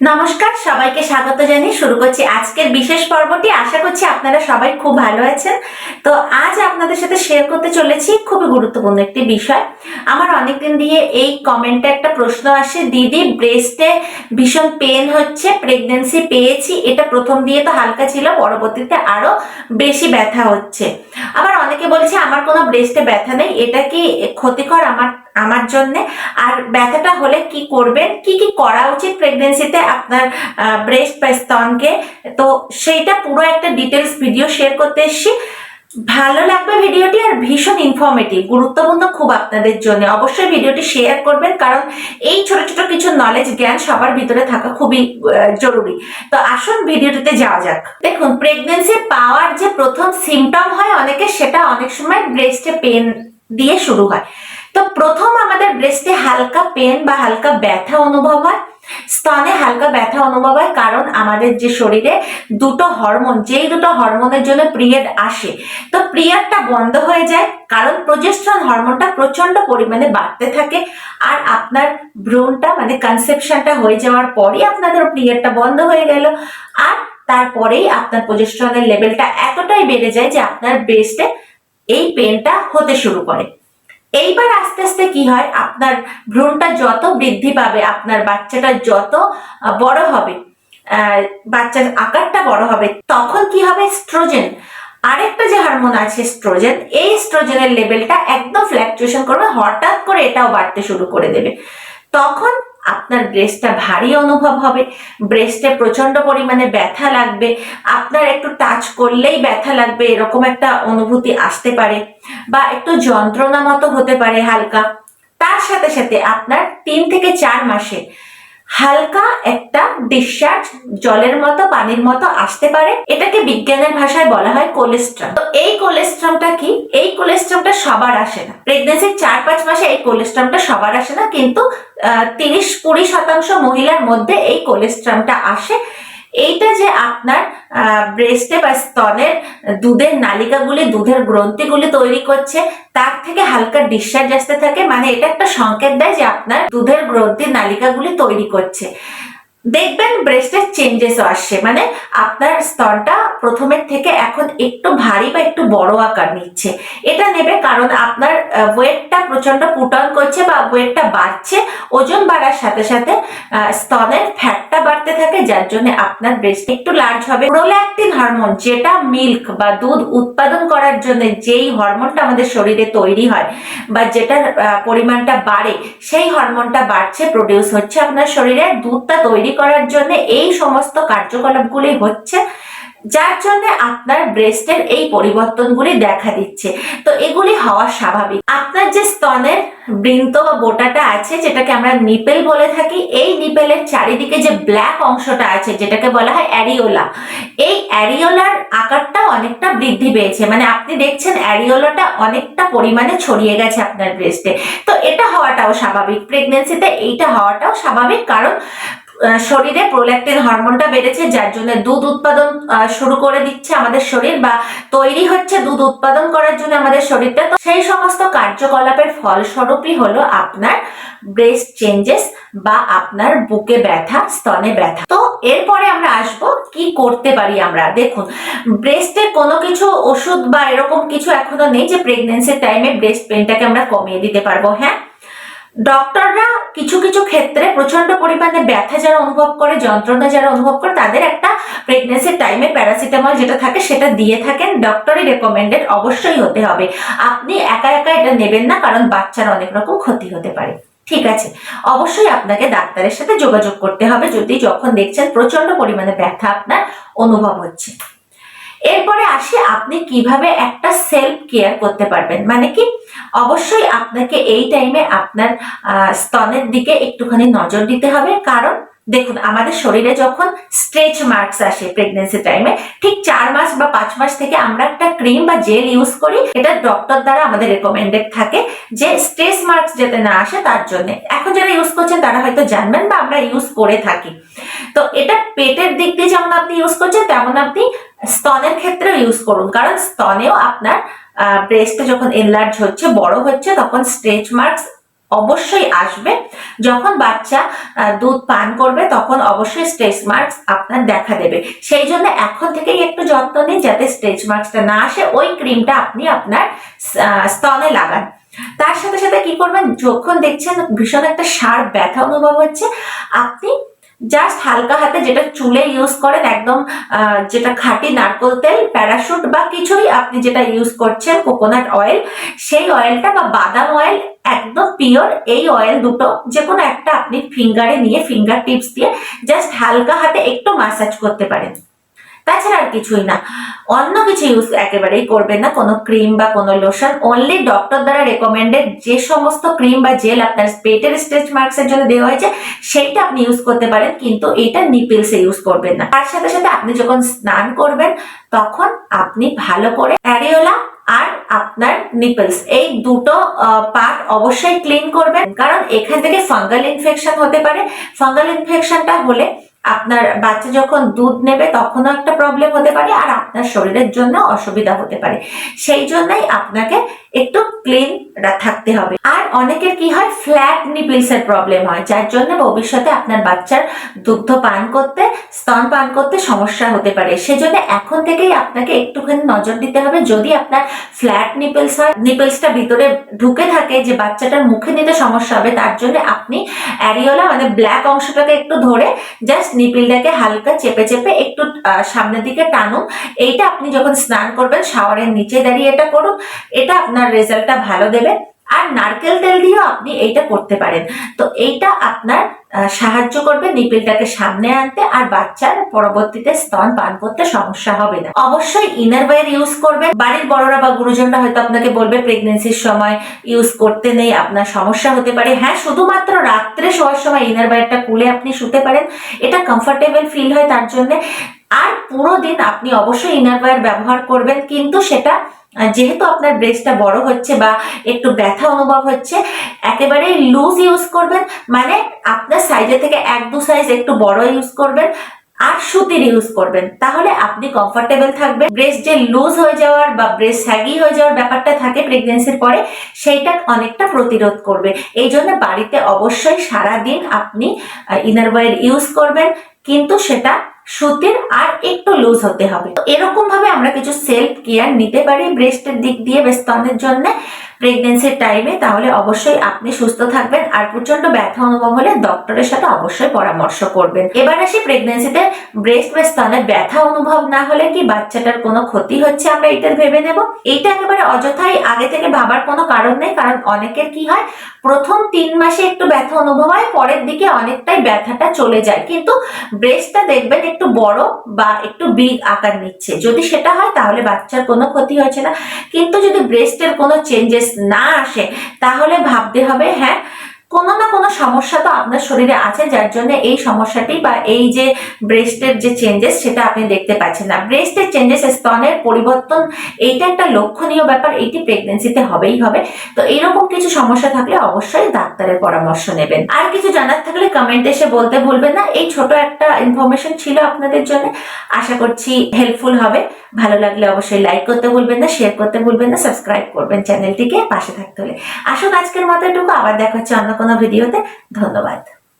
নমস্কার, সবাইকে স্বাগত জানিয়ে শুরু করছি আজকের বিশেষ পর্বটি। আশা করছি আপনারা সবাই খুব ভালো আছেন। তো আজ আপনাদের সাথে শেয়ার করতে চলেছি খুবই গুরুত্বপূর্ণ একটি বিষয়। আমার অনেকদিন দিয়ে এই কমেন্টে একটা প্রশ্ন আসে, দিদি ব্রেস্টে ভীষণ পেন হচ্ছে প্রেগনেন্সি পেয়েছি, এটা প্রথম দিয়ে তো হালকা ছিল, পরবর্তীতে আরও বেশি ব্যথা হচ্ছে। আবার অনেকে বলছে, আমার কোনো ব্রেস্টে ব্যথা নেই, এটা কি ক্ষতিকর আমার আমার জন্য? আর ব্যথাটা হলে কি করবেন? কি কি করা উচিত প্রেগনেন্সিতে আপনার ব্রেস্ট বা স্তনকে? তো সেইটা পুরো একটা ডিটেলস ভিডিও শেয়ার করতে এসেছি। ভালো লাগবে ভিডিওটি আর ভীষণ ইনফর্মেটিভ গুরুত্বপূর্ণ খুব আপনাদের জন্য। অবশ্যই ভিডিওটি শেয়ার করবেন, কারণ এই ছোট ছোট কিছু নলেজ জ্ঞান সবার ভিতরে থাকা খুবই জরুরি। তো আসুন ভিডিওটিতে যাওয়া যাক। দেখুন প্রেগনেন্সি পাওয়ার যে প্রথম সিমটম হয় অনেকে সেটা অনেক সময় ব্রেস্টে পেন দিয়ে শুরু হয়। তো প্রথম আমাদের ব্রেস্টে হালকা পেন বা হালকা ব্যথা অনুভব হয়। স্তনে হালকা ব্যথা অনুভব হয় কারণ আমাদের যে শরীরে দুটো হরমোন, যেই দুটো হরমোনের জন্য পিরিয়ড আসে, তো পিরিয়ডটা বন্ধ হয়ে যায়, কারণ প্রজেস্ট্রন হরমোনটা প্রচণ্ড পরিমাণে বাড়তে থাকে আর আপনার ভ্রূণটা মানে কনসেপশনটা হয়ে যাওয়ার পরই আপনাদের পিরিয়ডটা বন্ধ হয়ে গেল। আর তারপরেই আপনার প্রজেস্ট্রনের লেভেলটা এতটাই বেড়ে যায় যে আপনার ব্রেস্টে এই পেনটা হতে শুরু করে। এইবার আস্তে আস্তে কি হয়? আপনার ভ্রূণটা যত বৃদ্ধি পাবে, আপনার বাচ্চাটা যত বড় হবে বাচ্চার আকারটা বড় হবে, তখন কি হবে? স্ট্রোজেন। আরেকটা যে হারমোন আছে স্ট্রোজেন, এই স্ট্রোজেনের লেভেলটা একদম ফ্ল্যাকচুয়েশন করবে, হঠাৎ করে এটাও বাড়তে শুরু করে দেবে। তখন আপনার ব্রেস্টটা ভারী অনুভব হবে ব্রেস্টে প্রচণ্ড পরিমাণে ব্যথা লাগবে, আপনার একটু টাচ করলেই ব্যথা লাগবে, এরকম একটা অনুভূতি আসতে পারে বা একটু যন্ত্রণা মতো হতে পারে হালকা। তার সাথে সাথে আপনার তিন থেকে চার মাসে হালকা একটা ডিসচার্জ জলের মতো, পানির মতো আসতে পারে। এটাকে বিজ্ঞানের ভাষায় বলা হয় কোলেস্ট্রাম তো এই কোলেস্ট্রামটা কি? এই কোলেস্ট্রামটা সবার আসে না। প্রেগনেন্সির চার পাঁচ মাসে এই কোলেস্ট্রামটা সবার আসে না, কিন্তু তিরিশ কুড়ি শতাংশ মহিলার মধ্যে এই কোলেস্ট্রামটা আসে। এইটা যে আপনার ব্রেস্টে বা স্তনের দুধের নালিকাগুলি, দুধের গ্রন্থিগুলি তৈরি করছে, তার থেকে হালকা ডিসচার্জ আসতে থাকে মানে এটা একটা সংকেত দেয় যে আপনার দুধের গ্রন্থির নালিকাগুলি তৈরি করছে। দেখবেন ব্রেস্টের চেঞ্জেসও আসছে মানে আপনার স্তনটা প্রথমের থেকে এখন একটু ভারী বা একটু বড় আকার নিচ্ছে। এটা নেবে কারণ আপনার ওয়েটটা প্রচণ্ড পুটন করছে বা ওয়েটটা বাড়ছে, ওজন বাড়ার সাথে সাথে স্তনের ফ্যাটটা বাড়তে থাকে, যার জন্য আপনার ব্রেস্ট একটু লার্জ হবে। প্রোল্যাকটিন হরমোন যেটা মিল্ক বা দুধ উৎপাদন করার জন্য যেই হরমোনটা আমাদের শরীরে তৈরি হয় বা যেটা পরিমাণটা বাড়ে, সেই হরমোনটা বাড়ছে প্রডিউস হচ্ছে আপনার শরীরে। দুধটা তৈরি করার জন্য এই সমস্ত কার্যকলাপগুলি হচ্ছে। যার জন্য আপনার ব্রেস্টের এই পরিবর্তনগুলি দেখা দিচ্ছে। তো এগুলি হওয়া স্বাভাবিক। আপনার যে স্তনের বৃন্ত বা বোটাটা আছে, যেটাকে আমরা নিপেল বলে থাকি, এই নিপেলের চারিদিকে যে ব্ল্যাক অংশটা আছে, যেটাকে বলা হয় অ্যারিওলা, এই অ্যারিওলার আকারটা অনেকটা বৃদ্ধি পেয়েছে। মানে আপনি দেখছেন অ্যারিওলাটা অনেকটা পরিমাণে ছড়িয়ে গেছে আপনার ব্রেস্টে তো এটা হওয়াটাও স্বাভাবিক। প্রেগনেন্সিতে এইটা হওয়াটাও স্বাভাবিক। কারণ শরীরে প্রোল্যাকটিন হরমোনটা বেড়েছে, যার জন্য দুধ উৎপাদন শুরু করে দিচ্ছে আমাদের শরীর বা তৈরি হচ্ছে দুধ উৎপাদন করার জন্য আমাদের শরীরটা। তো সেই সমস্ত কার্যকলাপের ফলস্বরূপই হলো আপনার ব্রেস্ট চেঞ্জেস বা আপনার বুকে ব্যথা, স্তনে ব্যথা। তো এরপরে আমরা আসব কি করতে পারি আমরা। দেখুন ব্রেস্টের কোনো কিছু ওষুধ বা এরকম কিছু এখনও নেই যে প্রেগনেন্সির টাইমে ব্রেস্ট পেনটাকে আমরা কমিয়ে দিতে পারব হ্যাঁ? ডক্টররা কিছু কিছু ক্ষেত্রে প্রচণ্ড পরিমাণে ব্যথা যারা অনুভব করে, যন্ত্রণা যারা অনুভব করে, তাদের একটা প্রেগনেন্সির টাইমে প্যারাসিটামল যেটা থাকে সেটা দিয়ে থাকেন। ডক্টরই রেকমেন্ডেড অবশ্যই হতে হবে। আপনি একা একা এটা নেবেন না, কারণ বাচ্চার অনেক রকম ক্ষতি হতে পারে। ঠিক আছে? অবশ্যই আপনাকে ডাক্তারের সাথে যোগাযোগ করতে হবে। যদি যখন দেখছেন প্রচণ্ড পরিমাণে ব্যথা আপনার অনুভব হচ্ছে। এরপরে আসি আপনি কীভাবে একটা সেলফ কেয়ার করতে পারবেন। মানে কি? অবশ্যই আপনাকে এই টাইমে আপনার স্তনের দিকে একটুখানি নজর দিতে হবে। কারণ দেখুন, আমাদের শরীরে যখন স্ট্রেচ মার্কস আসে প্রেগনেন্সি টাইমে ঠিক চার মাস বা পাঁচ মাস থেকে আমরা একটা ক্রিম বা জেল ইউজ করি, এটা ডক্টর দ্বারা আমাদের রেকমেন্ডেড থাকে যে স্ট্রেচ মার্কস যাতে না আসে তার জন্য। এখন যারা ইউজ করছেন তারা হয়তো জানবেন বা আমরা ইউজ করে থাকি। তো এটা পেটের দিক দিয়ে যেমন আপনি ইউজ করছেন, তেমন আপনি স্তনের ক্ষেত্রেও ইউজ করুন। কারণ স্তনেও আপনার ব্রেস্টে যখন এনলার্জ হচ্ছে, বড় হচ্ছে, তখন স্ট্রেচ মার্কস অবশ্যই আসবে। যখন বাচ্চা দুধ পান করবে, তখন অবশ্যই স্ট্রেচ মার্কস আপনার দেখা দেবে। সেই জন্য এখন থেকেই একটু যত্ন নিন, যাতে স্ট্রেচ মার্কসটা না আসে, ওই ক্রিমটা আপনি আপনার স্তনে লাগান। তার সাথে সাথে কি করবেন, যখন দেখছেন ভীষণ একটা সার ব্যথা অনুভব হচ্ছে, আপনি জাস্ট হালকা হাতে যেটা চুলে ইউজ করেন, একদম যেটা খাঁটি নারকোল তেল প্যারাশুট বা কিছুই আপনি যেটা ইউজ করছেন কোকোনাট অয়েল সেই অয়েলটা বা বাদাম অয়েল একদম পিওর এই অয়েল দুটো যে কোনো একটা আপনি ফিঙ্গারে নিয়ে ফিঙ্গার টিপস দিয়ে জাস্ট হালকা হাতে একটু মাসাজ করতে পারেন। তাছাড়া আর কিছুই না। অন্য কিছু ইউজ একেবারেই করবেন না। কোনো ক্রিম বা কোনো লোশন অনলি ডক্টর দ্বারা রেকমেন্ডেড যে সমস্ত ক্রিম বা জেল আপনার পেটের স্ট্রেচ মার্কসের জন্য দেওয়া হয়েছে, সেইটা আপনি ইউজ করতে পারেন, কিন্তু এটা নিপিলসে ইউজ করবেন না। তার সাথে সাথে আপনি যখন স্নান করবেন, তখন আপনি ভালো করে অ্যারিওলা আর আপনার নিপলস এই দুটো পার্ট অবশ্যই ক্লিন করবেন। কারণ এখান থেকে ফাঙ্গাল ইনফেকশন হতে পারে। ফাঙ্গাল ইনফেকশনটা হলে আপনার বাচ্চা যখন দুধ নেবে, তখনও একটা প্রবলেম হতে পারে আর আপনার শরীরের জন্য অসুবিধা হতে পারে। সেই জন্যই আপনাকে একটু ক্লিন থাকতে হবে। আর অনেকের কি হয় ফ্ল্যাট নিপিলস এর প্রবলেম হয়, যার জন্য ভবিষ্যতে আপনার বাচ্চার দুগ্ধ পান করতে, স্তন পান করতে সমস্যা হতে পারে। সেজন্য এখন থেকেই আপনাকে একটুখানি নজর দিতে হবে। যদি আপনার ফ্ল্যাট নিপলস হয় নিপলসটা ভিতরে ঢুকে থাকে যে বাচ্চাটার মুখে নিতে সমস্যা হবে, তার জন্য আপনি অ্যারিওলা মানে ব্ল্যাক অংশটাকে একটু ধরে জাস্ট নিপিলটাকে হালকা চেপে চেপে একটু সামনের দিকে টানুন। এইটা আপনি যখন স্নান করবেন শাওয়ারের নিচে দাঁড়িয়ে এটা করুন। এটা আপনার রেজাল্টটা ভালো দেবে আর নারকেল তেল দিয়েও আপনি এইটা করতে পারেন। তো এইটা আপনার সাহায্য করবে নিপিলটাকে সামনে আনতে আর বাচ্চার পরবর্তীতে স্তন পান করতে সমস্যা হবে না। অবশ্যই ইনার ওয়্যার ইউজ করবে। বাড়ির বড়রা বা গুরুজনরা হয়তো আপনাকে বলবে প্রেগনেন্সির সময় ইউজ করতে নেই, আপনার সমস্যা হতে পারে। হ্যাঁ শুধুমাত্র রাত্রে শোয়ার সময় ইনার ওয়্যারটা খুলে আপনি শুতে পারেন। এটা কমফোর্টেবল ফিল হয় তার জন্য। আর পুরো দিন আপনি অবশ্যই ইনার ওয়্যার ব্যবহার করবেন, কিন্তু সেটা যেহেতু আপনার ব্রেস্টটা বড় হচ্ছে বা একটু ব্যথা অনুভব হচ্ছে একেবারে লুজ ইউজ করবেন মানে আপনার সাইজে থেকে এক দু সাইজ একটু বড় ইউজ করবেন আর সুতির ইউজ করবেন। তাহলে আপনি কমফোর্টেবল থাকবেন। ব্রেস্ট যে লুজ হয়ে যাওয়ার বা ব্রেস্ট হ্যাগি হয়ে যাওয়ার ব্যাপারটা থাকে প্রেগনেন্সির পরে, সেইটা অনেকটা প্রতিরোধ করবে। এই জন্য বাড়িতে অবশ্যই সারাদিন আপনি ইনার ওয়্যার ইউজ করবেন, কিন্তু সেটা সুতির আর একটু লুজ হতে হবে। এরকম ভাবে আমরা কিছু সেলফ কেয়ার নিতে পারি ব্রেস্টের দিক দিয়ে বেস্তনের জন্য। প্রেগনেন্সির টাইমে তাহলে অবশ্যই আপনি সুস্থ থাকবেন আর প্রচণ্ড ব্যথা অনুভব হলে ডক্টরের সাথে অবশ্যই পরামর্শ করবেন। এবার আসি প্রেগনেন্সিতে ব্রেস্ট বা স্তনের ব্যথা অনুভব না হলে কি বাচ্চাটার কোনো ক্ষতি হচ্ছে আমরা এটা ভেবে নেব? এইটা একেবারে অযথাই আগে থেকে ভাবার কোনো কারণ নেই, কারণ অনেকের কি হয়, প্রথম তিন মাসে একটু ব্যথা অনুভব হয়, পরের দিকে অনেকটাই ব্যথাটা চলে যায়। কিন্তু ব্রেস্টটা দেখবেন একটু বড় বা একটু বিগ আকার নিচ্ছে। যদি সেটা হয় তাহলে বাচ্চার কোনো ক্ষতি হয়েছে না। কিন্তু যদি ব্রেস্টের কোনো চেঞ্জেস না আসে তাহলে ভাবতে হবে হ্যাঁ কোনো না কোনো সমস্যা তো আপনার শরীরে আছে, যার জন্য এই সমস্যাটি বা এই যে ব্রেস্টের যে চেঞ্জেস সেটা আপনি দেখতে পাচ্ছেন না। ব্রেস্টের চেঞ্জেস স্তনের পরিবর্তন, এইটা একটা লক্ষণীয় ব্যাপার, এইটি প্রেগনেন্সিতে হবেই হবে। তো এরকম কিছু সমস্যা থাকলে অবশ্যই ডাক্তারের পরামর্শ নেবেন। আর কিছু জানার থাকলে কমেন্ট এসে বলতে ভুলবেন না। এই ছোট একটা ইনফরমেশন ছিল আপনাদের জন্য। আশা করছি হেল্পফুল হবে। ভালো লাগলে অবশ্যই লাইক করতে ভুলবেন না শেয়ার করতে ভুলবেন না সাবস্ক্রাইব করবেন চ্যানেলটিকে পাশে থাকতে হলে। আসুন আজকের মতো এটুকু। আবার দেখা হচ্ছে অন্য কোনো ভিডিওতে ধন্যবাদ।